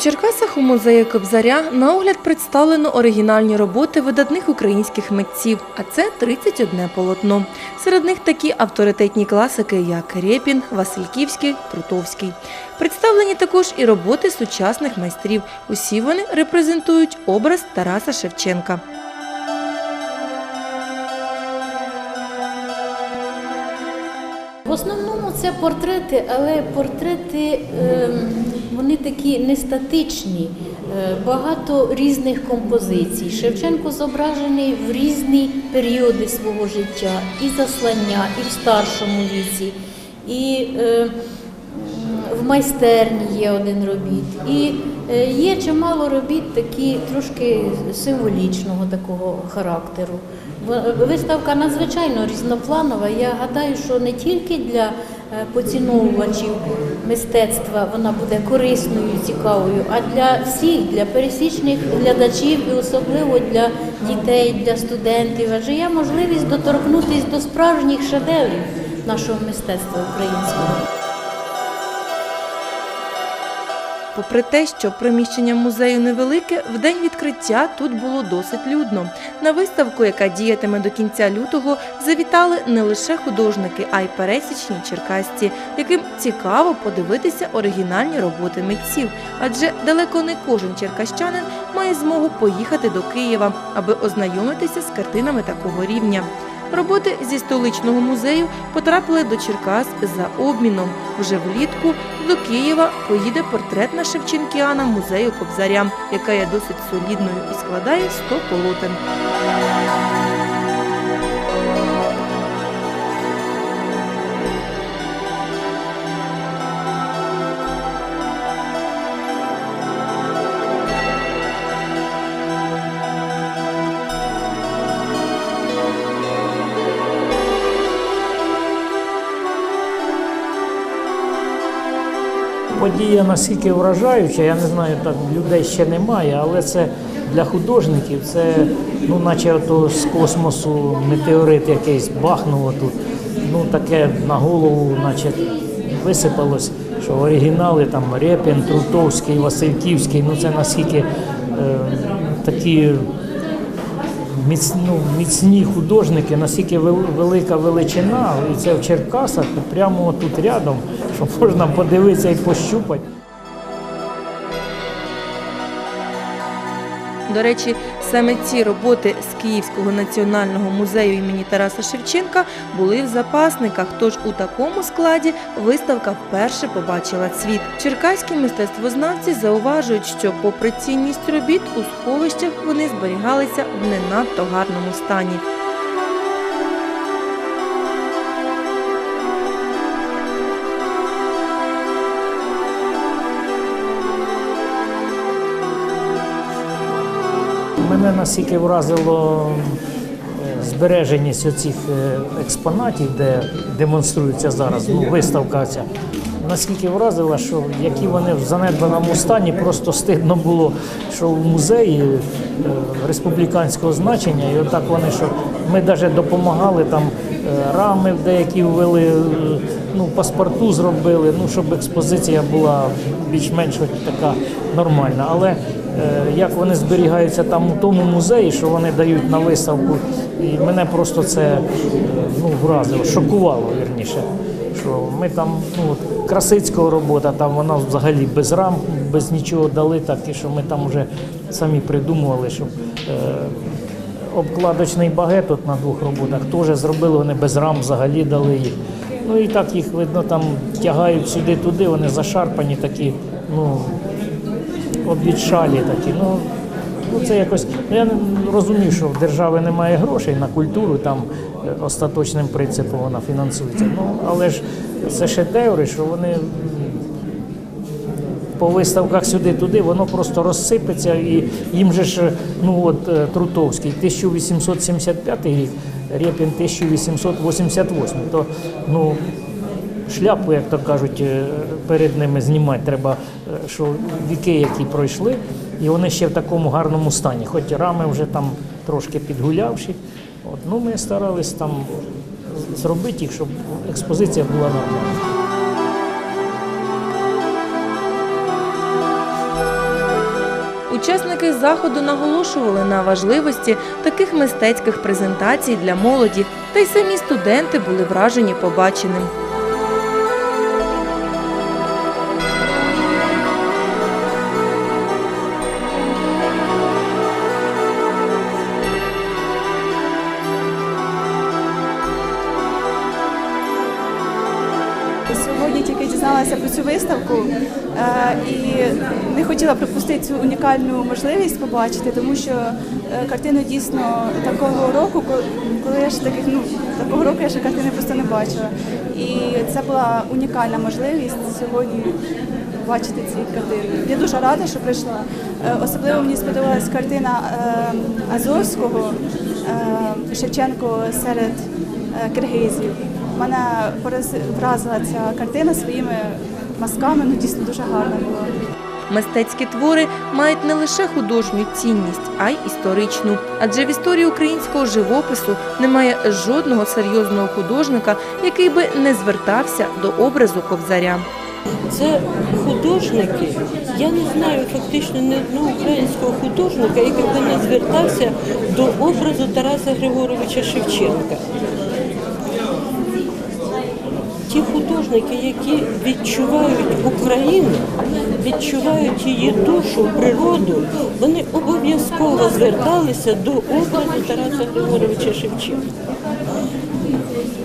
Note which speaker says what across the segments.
Speaker 1: Черкасах у музеї Кобзаря на огляд представлено оригінальні роботи видатних українських митців, а це 31 полотно. Серед них такі авторитетні класики, як Рєпін, Васильківський, Трутовський. Представлені також і роботи сучасних майстрів. Усі вони репрезентують образ Тараса Шевченка.
Speaker 2: В основному це портрети, але портрети ем, вони такі не статичні, е, багато різних композицій. Шевченко зображений в різні періоди свого життя, і заслання, і в старшому віці, і е, в майстерні є один робіт. І е, є чимало робіт такі трошки символічного такого характеру. Виставка надзвичайно різнопланова. Я гадаю, що не тільки для поціновувачів мистецтва вона буде корисною, цікавою, а для всіх, для пересічних глядачів і особливо для дітей, для студентів. Адже є можливість доторкнутися до справжніх шедеврів нашого мистецтва українського.
Speaker 1: Попри те, що приміщення музею невелике, в день відкриття тут було досить людно. На виставку, яка діятиме до кінця лютого, завітали не лише художники, а й пересічні черкасці, яким цікаво подивитися оригінальні роботи митців. Адже далеко не кожен черкащанин має змогу поїхати до Києва, аби ознайомитися з картинами такого рівня. Роботи зі столичного музею потрапили до Черкас за обміном. Вже влітку до Києва поїде портретна Шевченкіана музею Кобзаря, яка є досить солідною і складає 100 полотен.
Speaker 3: Подія настільки вражаюча, я не знаю, так людей ще немає, але це для художників, це ну, наче ото з космосу метеорит якийсь бахнув тут. Ну таке на голову, наче висипалось, що оригінали там Репін, Трутовський, Васильківський, ну це наскільки е, такі ну, міцні художники, наскільки велика величина, і це в Черкасах, і прямо тут рядом, що можна подивитися і пощупати.
Speaker 1: До речі, саме ці роботи з Київського національного музею імені Тараса Шевченка були в запасниках. Тож у такому складі виставка вперше побачила світ. Черкаські мистецтвознавці зауважують, що, попри цінність робіт, у сховищах вони зберігалися в не надто гарному стані.
Speaker 3: Мене настільки вразило е, збереженість оцих е, експонатів, де демонструється зараз ну, виставка ця. Наскільки вразила, що які вони в занедбаному стані, просто стидно було, що в музеї е, республіканського значення, і отак вони, що ми навіть допомагали там рами деякі ввели, ну, паспорту зробили, ну, щоб експозиція була більш-менш така нормальна. Але як вони зберігаються там у тому музеї, що вони дають на виставку, і мене просто це е, ну, вразило, шокувало вірніше. Що ми там, ну Красицького робота, там вона взагалі без рам, без нічого дали, так і що ми там вже самі придумували, щоб е, обкладочний багет от на двох роботах теж зробили, вони без рам взагалі дали їх. Ну і так їх видно, там тягають сюди-туди, вони зашарпані такі, ну обвідшалі такі. Ну, ну це якось. Ну, я розумію, що в держави немає грошей на культуру, там е, остаточним принципом вона фінансується. Ну, але ж це шедеври, що вони по виставках сюди-туди, воно просто розсипеться і їм же ж, ну от е, Трутовський, 1875 рік, Рєпін 1888. То ну шляпу, як то кажуть, е, перед ними знімати треба, е, що віки, які пройшли, і вони ще в такому гарному стані, хоч рами вже там трошки підгулявші. От, ну, ми старались там зробити їх, щоб експозиція була нормальна.
Speaker 1: Учасники заходу наголошували на важливості таких мистецьких презентацій для молоді, та й самі студенти були вражені побаченим.
Speaker 4: Цю виставку е, і не хотіла пропустити цю унікальну можливість побачити, тому що е, картину дійсно такого року, коли я ж таких ну такого року я ще картини просто не бачила. І це була унікальна можливість сьогодні побачити ці картини. Я дуже рада, що прийшла. Е, Особливо мені сподобалась картина Азовського Шевченко серед киргизів. Мене вразила ця картина своїми мазками, ну дійсно дуже гарна була.
Speaker 1: Мистецькі твори мають не лише художню цінність, а й історичну. Адже в історії українського живопису немає жодного серйозного художника, який би не звертався до образу ковзаря.
Speaker 5: Це художники. Я не знаю фактично ні одного українського художника, який би не звертався до образу Тараса Григоровича Шевченка. Ті художники, які відчувають Україну, відчувають її душу, природу, вони обов'язково зверталися до образу Тараса Григоровича Шевченка.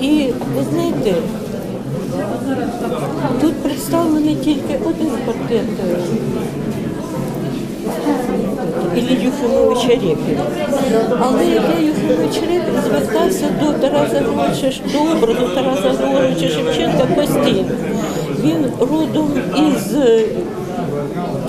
Speaker 5: І ви знаєте, Тут представлений тільки один портрет е, Юхимовича Рєпіна. Але Ілля Юхимович Рєпін звертався до Тараса Григоровича, до образу Тараса Григоровича Шевченка постійно. Він родом із е,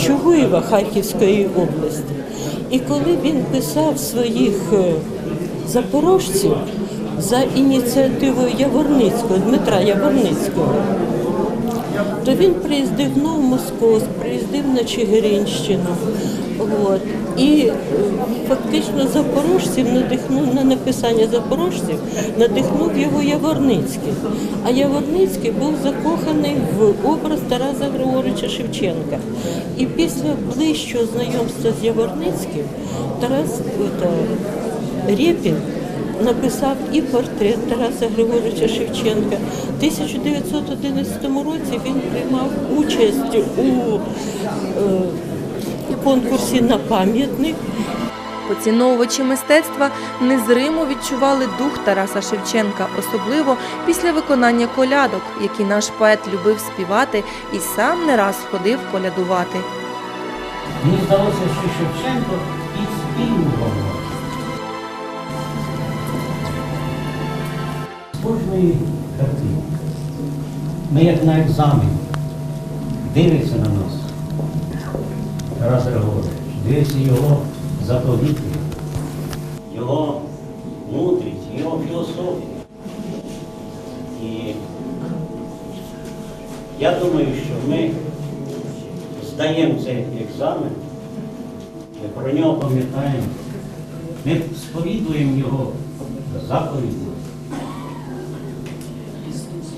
Speaker 5: Чугуєва Харківської області. І коли він писав своїх е, запорожців за ініціативою Яворницького, Дмитра Яворницького, то він приїздив на Москву, приїздив на Чигиринщину. От. І е, фактично запорожців надихнув на написання запорожців, надихнув його Яворницький. А Яворницький був закоханий в образ Тараса Григоровича Шевченка. І після ближчого знайомства з Яворницьким Тарас это, Рєпін написав і портрет Тараса Григоровича Шевченка. У 1911 році він приймав участь у е, конкурсі на пам'ятник.
Speaker 1: Поціновувачі мистецтва незримо відчували дух Тараса Шевченка, особливо після виконання колядок, які наш поет любив співати і сам не раз ходив колядувати.
Speaker 6: Мені здалося, що Шевченко підспівував. З кожної картини. Ми як на екзамен. Дивиться на нас. Тарас Григорович, дивиться його заповіти, його мудрість, його філософію. І я думаю, що ми здаємо цей екзамен, ми про нього пам'ятаємо, ми сповідуємо його заповіді.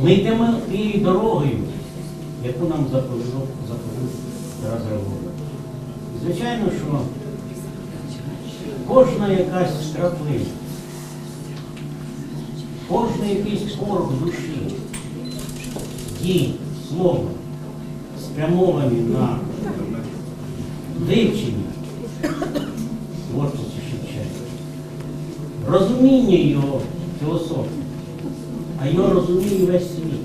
Speaker 6: Ми йдемо тією дорогою, яку нам заповідав Звичайно, що кожна якась краплина, кожний якийсь порох душі, дій, слова, спрямовані на вивчення творчості Шевченка, розуміння його філософії, а його розуміє весь світ.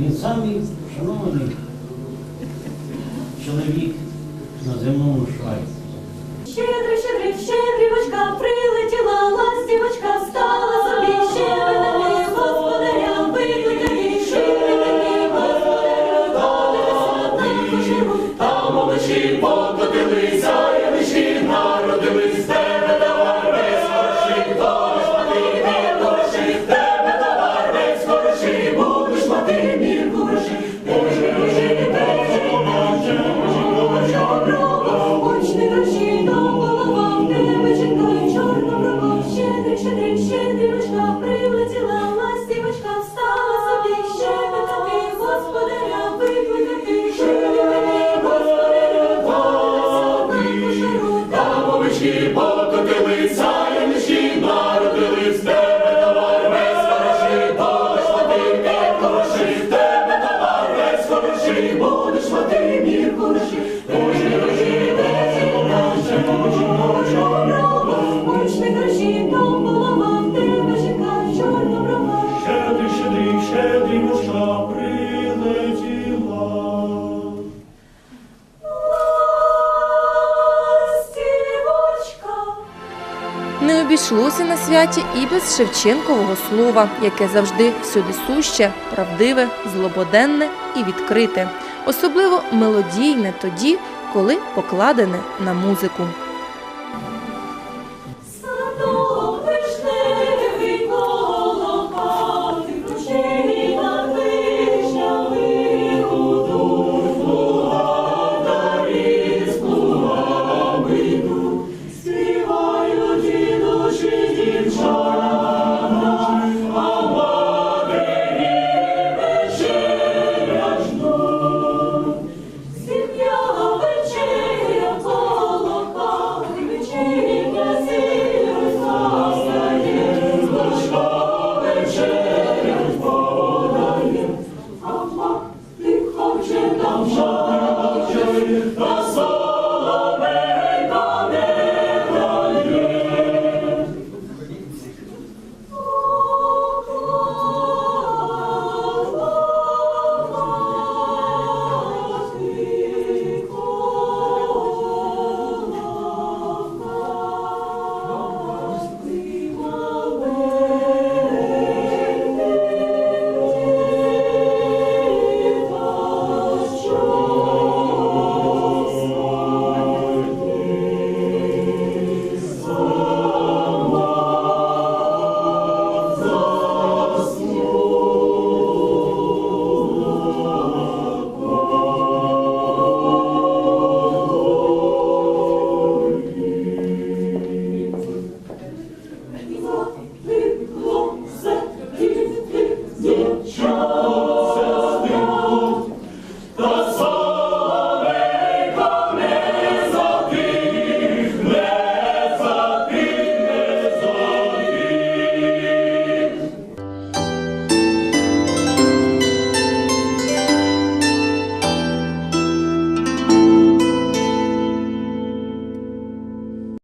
Speaker 6: Він самий шанований чоловік
Speaker 7: nós
Speaker 8: vemos,
Speaker 5: olha, обійшлося на святі і без Шевченкового слова, яке завжди всюди суще, правдиве, злободенне і відкрите, особливо мелодійне тоді, коли покладене на музику.